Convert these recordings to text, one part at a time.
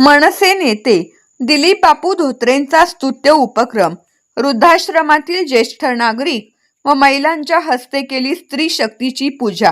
मनसे नेते दिलीप बापू धोत्रेंचा स्तुत्य उपक्रम. वृद्धाश्रमातील ज्येष्ठ नागरिक व महिलांच्या हस्ते केली स्त्री शक्तीची पूजा.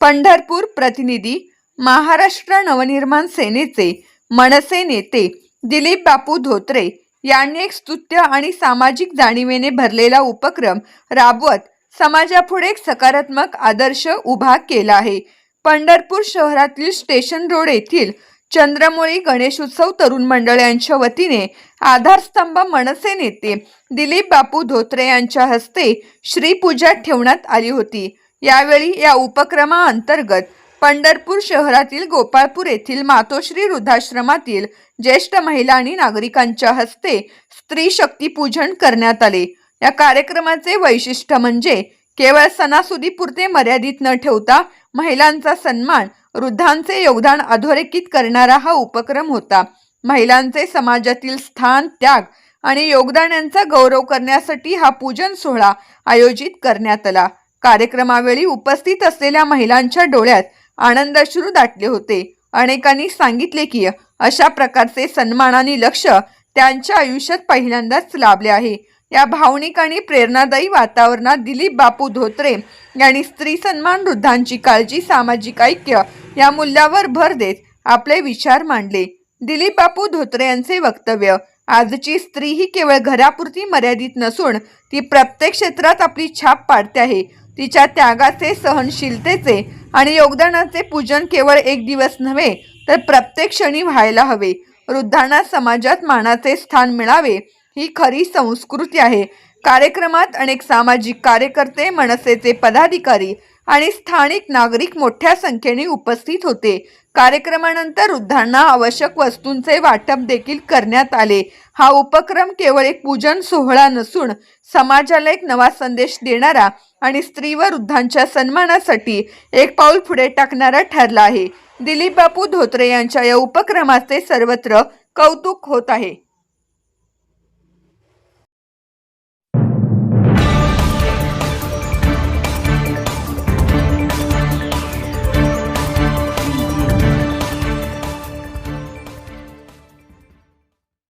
पंढरपूर प्रतिनिधी महाराष्ट्र नवनिर्माण सेनेचे मनसे नेते दिलीप बापू धोत्रे यांनी एक स्तुत्य आणि सामाजिक जाणीवेने भरलेला उपक्रम राबवत समाजापुढे एक सकारात्मक आदर्श उभा केला आहे. पंढरपूर शहरातील स्टेशन रोड येथील चंद्रमोळी गणेशोत्सव तरुण मंडळ यांच्या वतीने आधारस्तंभ मनसे नेते दिलीप बापू धोत्रे यांच्या हस्ते श्रीपूजा ठेवण्यात आली होती. यावेळी या उपक्रमाअंतर्गत पंढरपूर शहरातील गोपाळपूर येथील मातोश्री वृद्धाश्रमातील ज्येष्ठ महिला आणि नागरिकांच्या हस्ते स्त्री शक्ती पूजन करण्यात आले. या कार्यक्रमाचे वैशिष्ट्य म्हणजे केवळ सणासुदीपुरते मर्यादित न ठेवता महिलांचा सन्मान वृद्धांचे योगदान अधोरेखित करणारा हा उपक्रम होता. महिलांचे समाजातील स्थान त्याग आणि योगदान यांचा गौरव करण्यासाठी हा पूजन सोहळा आयोजित करण्यात आला. कार्यक्रमावेळी उपस्थित असलेल्या महिलांच्या डोळ्यात आनंदाश्रू दाटले होते. अनेकांनी सांगितले की अशा प्रकारचे सन्मान आणि लक्ष त्यांच्या आयुष्यात पहिल्यांदाच लाभले आहे. या भावनिक आणि प्रेरणादायी वातावरणात दिलीप बापू धोत्रे यांनी स्त्री सन्मान वृद्धांची काळजी सामाजिक ऐक्य या मूल्यावर भर देत आपले विचार मांडले. दिलीप बापू धोत्रे यांचे वक्तव्य आजची स्त्री ही केवळ घरापुरती मर्यादित नसून ती प्रत्येक क्षेत्रात आपली छाप पाडते आहे. तिच्या त्यागाचे सहनशीलतेचे आणि योगदानाचे पूजन केवळ एक दिवस नव्हे तर प्रत्येक क्षणी व्हायला हवे. वृद्धांना समाजात मानाचे स्थान मिळावे ही खरी संस्कृती आहे. कार्यक्रमात अनेक सामाजिक कार्यकर्ते मनसेचे पदाधिकारी आणि स्थानिक नागरिक मोठ्या संख्येने उपस्थित होते. कार्यक्रमानंतर वृद्धांना आवश्यक वस्तूंचे वाटप देखील करण्यात आले. हा उपक्रम केवळ एक पूजन सोहळा नसून समाजाला एक नवा संदेश देणारा आणि स्त्री व वृद्धांच्या सन्मानासाठी एक पाऊल पुढे टाकणारा ठरला आहे. दिलीप बापू धोत्रे यांच्या या उपक्रमाचे सर्वत्र कौतुक होत आहे.